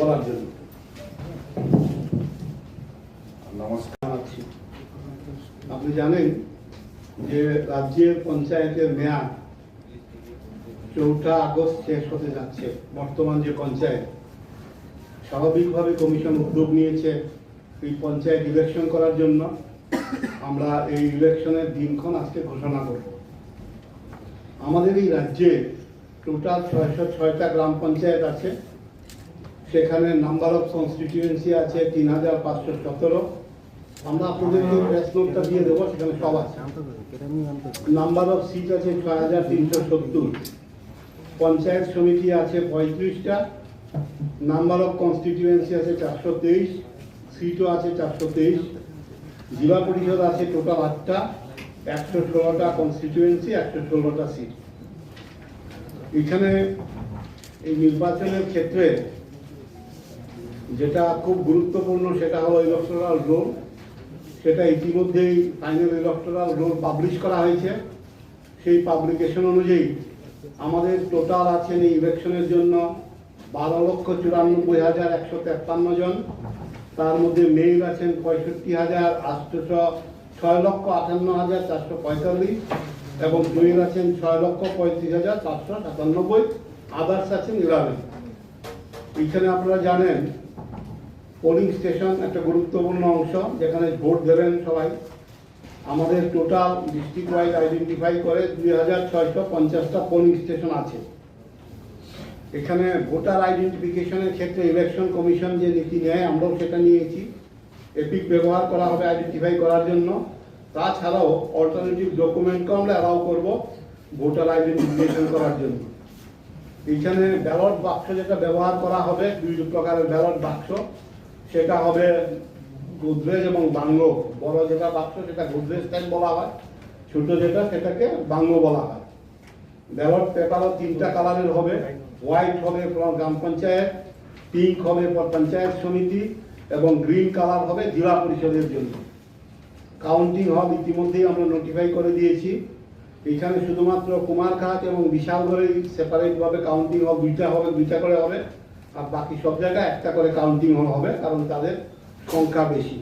বলার জন্য? নমস্কার। জানাচ্ছি। আপনি জানেন যে রাজ্যের পঞ্চায়েতের মেয়াদ চৌঠা আগস্ট শেষ হতে যাচ্ছে বর্তমান যে পঞ্চায়েত। স্বাভাবিকভাবে কমিশন উদ্যোগ নিয়েছে এই পঞ্চায়েত ইলেকশন করার জন্য। আমরা এই ইলেকশনের দিনক্ষণ আজকে ঘোষণা করব। আমাদের এই রাজ্যে টোটাল ছয়শো ছয়টা গ্রাম পঞ্চায়েত আছে। সেখানে নাম্বার অফ কনস্টিটিউয়েন্সি আছে তিন হাজার পাঁচশো সতেরো। আমরা আপনাদের যে প্রেস নোটটা দিয়ে দেবো, সেখানে সব আছে। নাম্বার অফ সিট আছে ছয় হাজার তিনশো সত্তর। পঞ্চায়েত সমিতি আছে পঁয়ত্রিশটা। নাম্বার অফ কনস্টিটিউয়েন্সি আছে চারশো তেইশ। সিটও আছে চারশো তেইশ। জেলা পরিষদ আছে টোটাল আটটা। একশো ষোলোটা কনস্টিটিউয়েন্সি একশো ষোলোটা সিট এখানে এই নির্বাচনের ক্ষেত্রে যেটা খুব গুরুত্বপূর্ণ সেটা হলো ইলেকট্রাল রোল সেটা ইতিমধ্যেই ফাইনাল ইলেকট্রাল রোল পাবলিশ করা হয়েছে। সেই পাবলিকেশন অনুযায়ী আমাদের টোটাল আছেন এই ইলেকশনের জন্য বারো লক্ষ চুরানব্বই হাজার একশো তেপ্পান্ন জন। তার মধ্যে মেল আছেন পঁয়ষট্টি হাজার আটশোশো ছয় লক্ষ আটান্ন হাজার চারশো পঁয়তাল্লিশ এবং জয়ীর আছেন ছয় লক্ষ পঁয়ত্রিশ হাজার চারশো সাতানব্বই। আদার্স আছেন ইলেভেন এখানে আপনারা জানেন পোলিং স্টেশন একটা গুরুত্বপূর্ণ অংশ, যেখানে ভোট দেবেন সবাই। আমাদের টোটাল ডিস্ট্রিক্ট ওয়াইজ আইডেন্টিফাই করে দুই হাজার ছয়শো পঞ্চাশটা পোলিং স্টেশন আছে। এখানে ভোটার আইডেন্টিফিকেশনের ক্ষেত্রে ইলেকশন কমিশন যে নীতি নেয়, আমরাও সেটা নিয়েছি। এপিক ব্যবহার করা হবে আইডেন্টিফাই করার জন্য। তাছাড়াও অল্টারনেটিভ ডকুমেন্টকেও আমরা অ্যালাউ করব ভোটার আইডেন্টিফিকেশন করার জন্য। এইখানে ব্যালট বাক্স যেটা ব্যবহার করা হবে, দুই প্রকারের ব্যালট বাক্স সেটা হবে গোদরেজ এবং বাংলো বড় যেটা বাক্স, সেটা গোদরেজ টাইপ বলা হয়? ছোট যেটা, সেটাকে বাংলো বলা হয়। ব্যালট পেপারও তিনটা কালারের হবে। হোয়াইট হবে গ্রাম পঞ্চায়েত, পিঙ্ক হবে পঞ্চায়েত সমিতি এবং গ্রিন কালার হবে জেলা পরিষদের জন্য। কাউন্টিং হল ইতিমধ্যেই আমরা নোটিফাই করে দিয়েছি। এখানে শুধুমাত্র কুমারঘাট এবং বিশালগড়ে সেপারেটভাবে কাউন্টিং হল দুইটা হবে, দুইটা করে হবে। আর বাকি সব জায়গায় একটা করে কাউন্টিং হবে কারণ তাদের সংখ্যা বেশি।